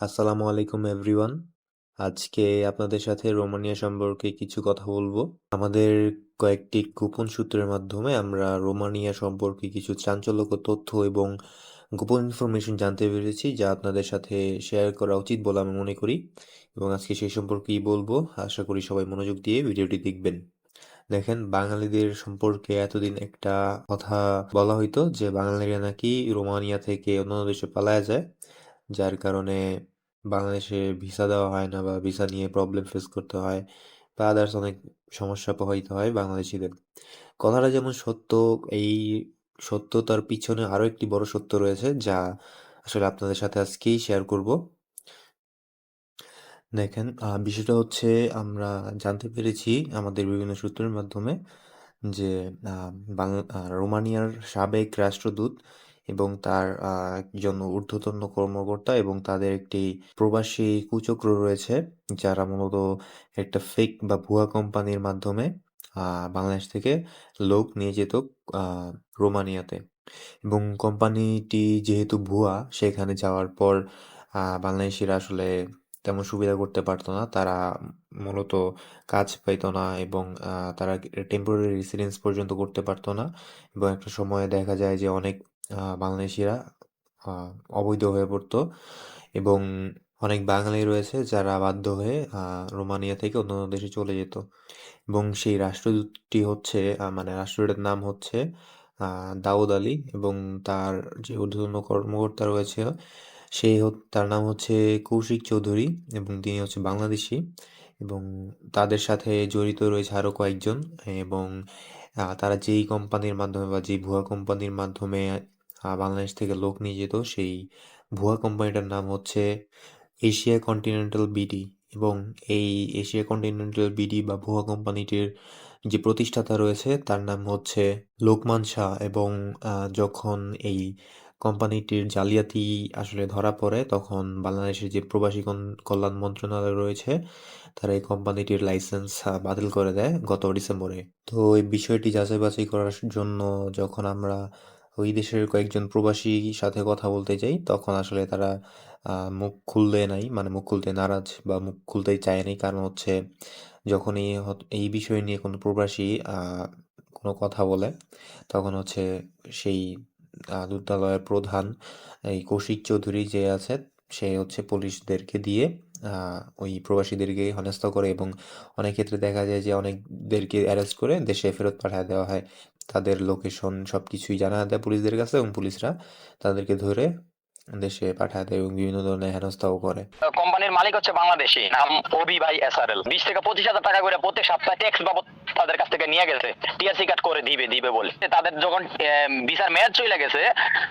আসসালামু আলাইকুম, এভরিওয়ান। আজকে আপনাদের সাথে রোমানিয়া সম্পর্কে কিছু কথা বলব। আমাদের কয়েকটি গোপন সূত্রের মাধ্যমে আমরা রোমানিয়া সম্পর্কে কিছু চাঞ্চল্যকর তথ্য এবং গোপন ইনফরমেশন জানতে পেরেছি, যা আপনাদের সাথে শেয়ার করা উচিত বলে আমি মনে করি এবং আজকে সেই সম্পর্কেই বলব। আশা করি সবাই মনোযোগ দিয়ে ভিডিওটি দেখবেন। দেখেন, বাঙালিদের সম্পর্কে এতদিন একটা কথা বলা হইতো যে, বাঙালিরা নাকি রোমানিয়া থেকে অন্য দেশে পালায়া যায়, যার কারণে বাংলাদেশে ভিসা দেওয়া হয় না বা ভিসা নিয়ে প্রবলেম ফেস করতে হয় বা আদার্স অনেক সমস্যা পোহাইতে হয় বাংলাদেশিদের। কথাটা যেমন সত্য, এই সত্যতার পিছনে আরও একটি বড় সত্য রয়েছে যা আসলে আপনাদের সাথে আজকেই শেয়ার করব। দেখেন বিষয়টা হচ্ছে আমরা জানতে পেরেছি আমাদের বিভিন্ন সূত্রের মাধ্যমে যে রোমানিয়ার সাবেক রাষ্ট্রদূত এবং তার একজন ঊর্ধ্বতন কর্মকর্তা এবং তাদের একটি প্রবাসী কুচক্র রয়েছে, যারা মূলত একটা ফেক বা ভুয়া কোম্পানির মাধ্যমে বাংলাদেশ থেকে লোক নিয়ে যেত রোমানিয়াতে। এবং কোম্পানিটি যেহেতু ভুয়া, সেখানে যাওয়ার পর বাংলাদেশিরা আসলে তেমন সুবিধা করতে পারতো না। তারা মূলত কাজ পাইতো না এবং তারা টেম্পোরারি রেসিডেন্স পর্যন্ত করতে পারতো না। এবং একটা সময়ে দেখা যায় যে অনেক বাংলাদেশিরা অবৈধ হয়ে পড়তো এবং অনেক বাঙালি রয়েছে যারা বাধ্য হয়ে রোমানিয়া থেকে অন্য দেশে চলে যেত এবং সেই রাষ্ট্রদূতটি হচ্ছে মানে রাষ্ট্রদূতের নাম হচ্ছে দাউদ আলী এবং তার যে ঊর্ধ্বতন কর্মকর্তা রয়েছে সেই তার নাম হচ্ছে কৌশিক চৌধুরী এবং তিনি হচ্ছে বাংলাদেশি এবং তাদের সাথে জড়িত রয়েছে আরও কয়েকজন এবং তারা যেই কোম্পানির মাধ্যমে বা যেই ভুয়া কোম্পানির মাধ্যমে বাংলাদেশ থেকে লোক নিয়ে যেত সেই ভুয়া কোম্পানিটার নাম হচ্ছে এশিয়া কন্টিনেন্টাল বিডি এবং এই এশিয়া কন্টিনেন্টাল বিডি বা ভুয়া কোম্পানিটির যে প্রতিষ্ঠাতা রয়েছে তার নাম হচ্ছে লোকমান শাহ এবং যখন এই কোম্পানিটির জালিয়াতি আসলে ধরা পড়ে তখন বাংলাদেশের যে প্রবাসী কল্যাণ মন্ত্রণালয় রয়েছে তারা এই কোম্পানিটির লাইসেন্স বাতিল করে দেয় গত ডিসেম্বরে। তো এই বিষয়টি যাচাই বাছাই করার জন্য যখন আমরা ওই দেশের কয়েকজন প্রবাসী সাথে কথা বলতে যাই, তখন আসলে তারা মুখ খুলতে নাই মানে মুখ খুলতে নারাজ বা মুখ খুলতেই চায় নাই। কারণ হচ্ছে যখন এই এই বিষয় নিয়ে কোনো প্রবাসী কোনো কথা বলে, তখন হচ্ছে সেই দূতালয়ের প্রধান, এই কৌশিক চৌধুরী যে আছে, সে হচ্ছে পুলিশদেরকে দিয়ে ওই প্রবাসীদেরকে হেনস্থা করে এবং অনেক ক্ষেত্রে দেখা যায় যে অনেকদেরকে অ্যারেস্ট করে দেশে ফেরত পাঠিয়ে দেওয়া হয়। তাদের লোকেশন সব কিছুই জানা দেয় পুলিশদের কাছে এবং পুলিশরা তাদেরকে ধরে দেশে পাঠায় দেয় এবং বিভিন্ন ধরনের হেনস্থাও করে। কোম্পানির মালিক হচ্ছে বাংলাদেশি, নাম ওবি ভাই এসআরএল বিশ থেকে পঁচিশ হাজার টাকা করে প্রত্যেক সপ্তাহে ট্যাক্স বাবদ তাদের কাছ থেকে নিয়ে গেছে টিআরসি কাট করে দিবে দিবে বলে। তাদের যখন ভিসার মেয়াদ চলে গেছে,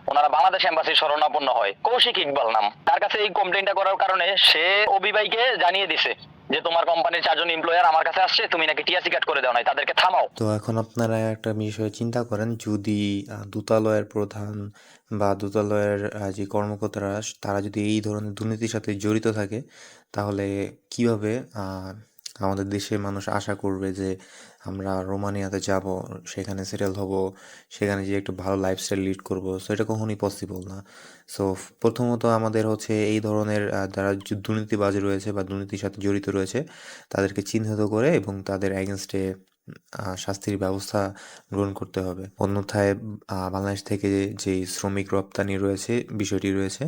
ওনারা বাংলাদেশ এম্বাসির শরণাপন্ন হয়। কৌশিক ইকবাল নাম। তার কাছে এই কমপ্লেনটা করার কারণে সে ওবি ভাইকে জানিয়ে দিছে। যে তোমার কোম্পানির চারজন এমপ্লয়ার আমার কাছে আসছে, তুমি নাকি টিআরসি কাট করে দাও নাই, তাদেরকে থামাও। তো এখন আপনারা একটা বিষয় চিন্তা করেন, যদি দূতালয়ের প্রধান বা দূতালয়ের যে কর্মকর্তারা, তারা যদি এই ধরনের দুর্নীতির সাথে জড়িত থাকে, তাহলে কীভাবে আমাদের দেশের মানুষ আশা করবে যে আমরা রোমানিয়াতে যাব, সেখানে সেটেল হব, সেখানে যে একটু ভালো লাইফস্টাইল লিড করব। সো এটা কখনোই পসিবল না। সো প্রথমত আমাদের হচ্ছে এই ধরনের যারা দুর্নীতিবাজ রয়েছে বা দুর্নীতির সাথে জড়িত রয়েছে, তাদেরকে চিহ্নিত করে এবং তাদের এগেনস্টে শাস্তির ব্যবস্থা গ্রহণ করতে হবে। অন্যথায় বাংলাদেশ থেকে যে শ্রমিক রপ্তানি রয়েছে, বিষয়টি রয়েছে,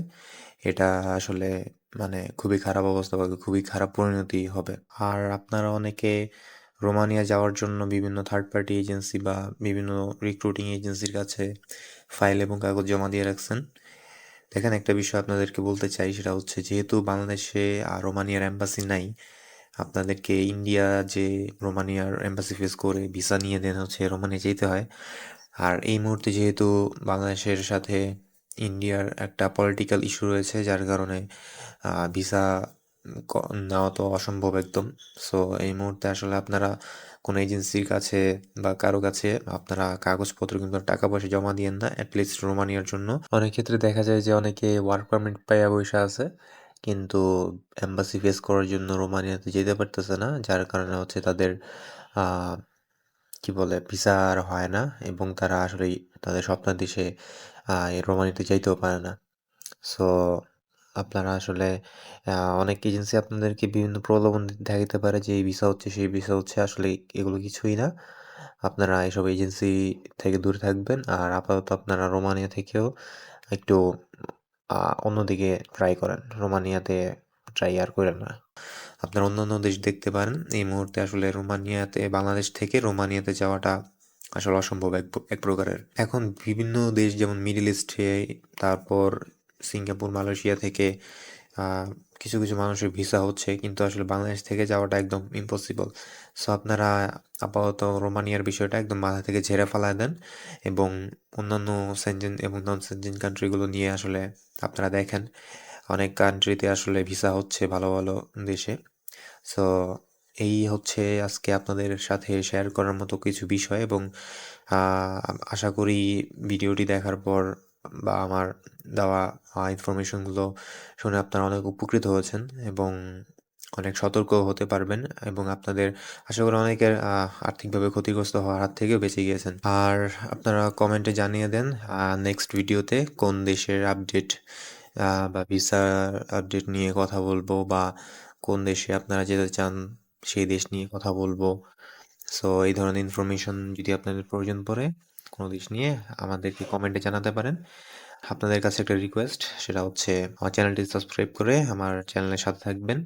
এটা আসলে মানে খুবই খারাপ অবস্থা বা খুবই খারাপ পরিণতি হবে। আর আপনারা অনেকে রোমানিয়া যাওয়ার জন্য বিভিন্ন থার্ড পার্টি এজেন্সি বা বিভিন্ন রিক্রুটিং এজেন্সির কাছে ফাইল এবং কাগজ জমা দিয়ে রাখছেন। দেখেন, একটা বিষয় আপনাদেরকে বলতে চাই, সেটা হচ্ছে যেহেতু বাংলাদেশে আর রোমানিয়ার এম্বাসি নাই, আপনাদেরকে ইন্ডিয়া যে রোমানিয়ার এম্বাসি ফেস করে ভিসা নিয়ে দেন হচ্ছে রোমানিয়া যেতে হয়। আর এই মুহূর্তে যেহেতু বাংলাদেশের সাথে ইন্ডিয়ার একটা পলিটিক্যাল ইস্যু রয়েছে, যার কারণে ভিসা নেওয়া তো অসম্ভব একদম। সো এই মুহূর্তে আসলে আপনারা কোনো এজেন্সির কাছে বা কারও কাছে আপনারা কাগজপত্র কিন্তু টাকা পয়সা জমা দিয়েন না অ্যাটলিস্ট রোমানিয়ার জন্য। অনেক ক্ষেত্রে দেখা যায় যে অনেকে ওয়ার্ক পারমিট পাইয়া বসে আছে, কিন্তু এম্বাসি ফেস করার জন্য রোমানিয়াতে যেতে পারতেছে না, যার কারণে হচ্ছে তাদের কি বলে ভিসা আর হয় না, এবং তারা আসলে তাদের স্বপ্নের দেশে রোমানিয়াতে যাইতেও পারে না সো আপনারা আসলে অনেক এজেন্সি আপনাদেরকে বিভিন্ন প্রলোভন দেখাইতে পারে যে এই ভিসা হচ্ছে, সেই ভিসা হচ্ছে। আসলে এগুলো কিছুই না। আপনারা এসব এজেন্সি থেকে দূরে থাকবেন। আর আপাতত আপনারা রোমানিয়া থেকেও একটু অন্যদিকে ট্রাই করেন। রোমানিয়াতে ট্রাই আর করেন না। আপনারা অন্যান্য দেশ দেখতে পারেন। এই মুহূর্তে আসলে রোমানিয়াতে বাংলাদেশ থেকে রোমানিয়াতে যাওয়াটা আসলে অসম্ভব এক এক প্রকারের। এখন বিভিন্ন দেশ যেমন মিডিল ইস্টে তারপর সিঙ্গাপুর, মালয়েশিয়া থেকে কিছু, কিছু মানুষের ভিসা হচ্ছে। কিন্তু আসলে বাংলাদেশ থেকে যাওয়াটা একদম ইম্পসিবল। সো আপনারা আপাতত রোমানিয়ার বিষয়টা একদম মাথা থেকে ঝেড়ে ফেলায় দেন এবং অন্যান্য সেনজেন এবং নন সেনজেন কান্ট্রিগুলো নিয়ে আসলে আপনারা দেখেন। অনেক কান্ট্রিতে আসলে ভিসা হচ্ছে ভালো, ভালো দেশে। সো এই হচ্ছে আজকে আপনাদের সাথে শেয়ার করার মতো কিছু বিষয় এবং আশা করি ভিডিওটি দেখার পর বা আমার দেওয়া ইনফরমেশনগুলো শুনে আপনারা অনেক উপকৃত হয়েছেন এবং অনেক সতর্ক হতে পারবেন এবং আপনাদের, আশা করি অনেকের আর্থিকভাবে ক্ষতিগ্রস্ত হওয়ার হাত থেকেও বেঁচে গিয়েছেন। আর আপনারা কমেন্টে জানিয়ে দেন নেক্সট ভিডিওতে কোন দেশের আপডেট বা ভিসার আপডেট নিয়ে কথা বলব বা কোন দেশে আপনারা যেতে চান সেই দেশ নিয়ে কথা বলব। সো এই ধরনের ইনফরমেশন যদি আপনাদের প্রয়োজন পড়ে কোনো দেশ নিয়ে আমাদেরকে কমেন্টে জানাতে পারেন। আপনাদের কাছে একটা রিকোয়েস্ট সেটা হচ্ছে আমার চ্যানেলটি সাবস্ক্রাইব করে আমার চ্যানেলের সাথে থাকবেন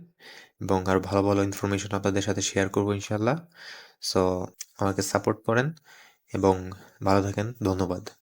এবং আর ভালো, ভালো ইনফরমেশন আপনাদের সাথে শেয়ার করব ইনশাআল্লাহ। সো আমাকে সাপোর্ট করেন এবং ভালো থাকেন। ধন্যবাদ।